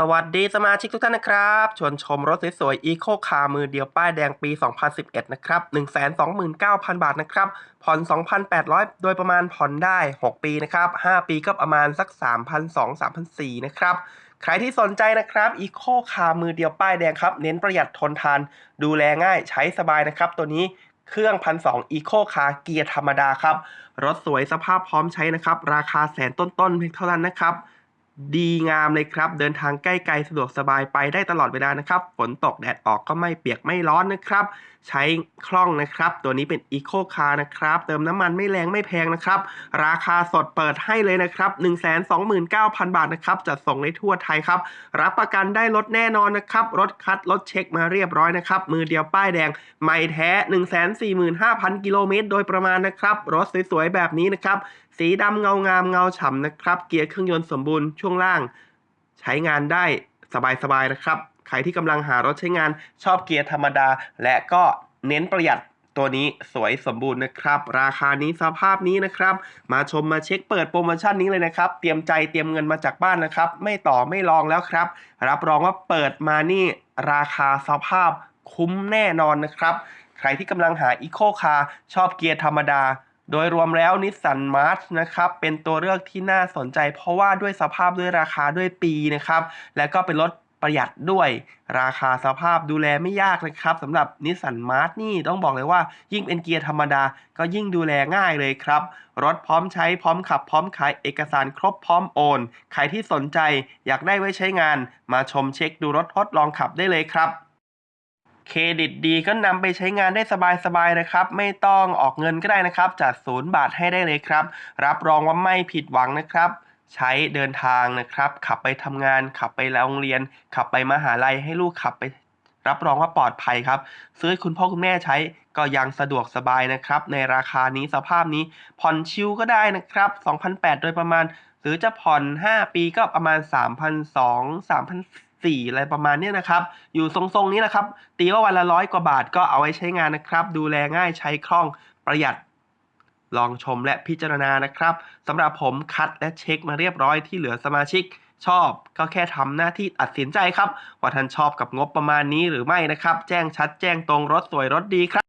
สวัสดีสมาชิกทุกท่านนะครับชวนชมรถสวยๆ Eco Car มือเดียวป้ายแดงปี 2011 นะครับ 129,000 บาทนะครับ ผ่อน 2,800 โดยประมาณผ่อนได้ 6 ปีนะครับ 5 ปีก็ประมาณสัก 3,200-3,400 นะครับ ใครที่สนใจนะครับ Eco Car มือเดียวป้ายแดงครับ เน้นประหยัดทนทาน ดูแลง่ายใช้สบายนะครับ ตัวนี้เครื่อง1,200 Eco Car เกียร์ธรรมดาครับ รถสวยสภาพพร้อมใช้นะครับ ราคาแสนต้นๆเพียงเท่านั้นนะครับ ดีงามเลยครับ เดินทางใกล้ไกลสะดวกสบายไปได้ตลอดเวลานะครับ ฝนตกแดดออกก็ไม่เปียกไม่ร้อนนะครับ ใช้คล่องนะครับ ตัวนี้เป็น Eco Car นะครับ เติมน้ำมันไม่แรงไม่แพงนะครับ ราคาสดเปิดให้เลยนะครับ 129,000 บาทนะครับจัดส่งในทั่วไทยครับ รับประกันได้รถแน่นอนนะครับ รถคัดรถเช็คมาเรียบร้อยนะครับ มือเดียวป้ายแดง ไม่แท้ 145,000 กิโลเมตรโดยประมาณนะครับ รถสวยๆแบบนี้นะครับ สีดำเงางามเงาฉ่ำนะครับ เกียร์เครื่องยนต์สมบูรณ์ช่วงล่าง ใช้งานได้สบายๆนะครับ ใครที่กำลังหารถใช้งานชอบเกียร์ธรรมดา และก็เน้นประหยัดตัวนี้สวยสมบูรณ์นะครับ ราคานี้สภาพนี้นะครับ มาชมมาเช็คเปิดโปรโมชั่นนี้เลยนะครับ เตรียมใจเตรียมเงินมาจากบ้านนะครับ ไม่ต่อไม่รองแล้วครับ รับรองว่าเปิดมานี่ราคาสภาพคุ้มแน่นอนนะครับ ใครที่กำลังหา Eco Car ชอบเกียร์ธรรมดา โดยรวมแล้วนิสสันมาร์ชนะครับเป็นตัวเลือกที่น่าสนใจ เพราะว่าด้วยสภาพด้วยราคาด้วยปีนะครับ และก็เป็นรถประหยัดด้วยราคาสภาพดูแลไม่ยากนะครับสำหรับนิสสันมาร์ชนี่ต้องบอกเลยว่า ยิ่งเป็นเกียร์ธรรมดาก็ยิ่งดูแลง่ายเลยครับ รถพร้อมใช้พร้อมขับพร้อมขายเอกสารครบพร้อมโอน ใครที่สนใจอยากได้ไว้ใช้งาน มาชมเช็คดูรถทดลองขับได้เลยครับ รดิตดีก็นำไปใช้งานได้สบายๆนะครับ ไม่ต้องออกเงินก็ได้นะครับ จัดศูนย์บาทให้ได้เลยครับ รับรองว่าไม่ผิดหวังนะครับ ใช้เดินทางนะครับ ขับไปทำงาน ขับไปโรงเรียน ขับไปมหาลัยให้ลูกขับไป รับรองว่าปลอดภัยครับ ซื้อคุณพ่อคุณแม่ใช้ก็ยังสะดวกสบายนะครับ ในราคานี้สภาพนี้ผ่อนชิลก็ได้นะครับ2,008โดยประมาณ หรือจะผ่อน 5 ปีก็ประมาณ 3,200 4 อะไรประมาณนี้นะครับ อยู่ทรงๆนี้นะครับ ตีว่าวันละร้อยกว่าบาทก็เอาไว้ใช้งานนะครับ ดูแลง่ายใช้คล่องประหยัดลองชมและพิจารณานะครับสำหรับผมคัดและเช็คมาเรียบร้อยที่เหลือสมาชิกชอบก็แค่ทำหน้าที่ตัดสินใจครับ ว่าท่านชอบกับงบประมาณนี้หรือไม่นะครับ แจ้งชัดแจ้งตรงรถสวยรถดีครับ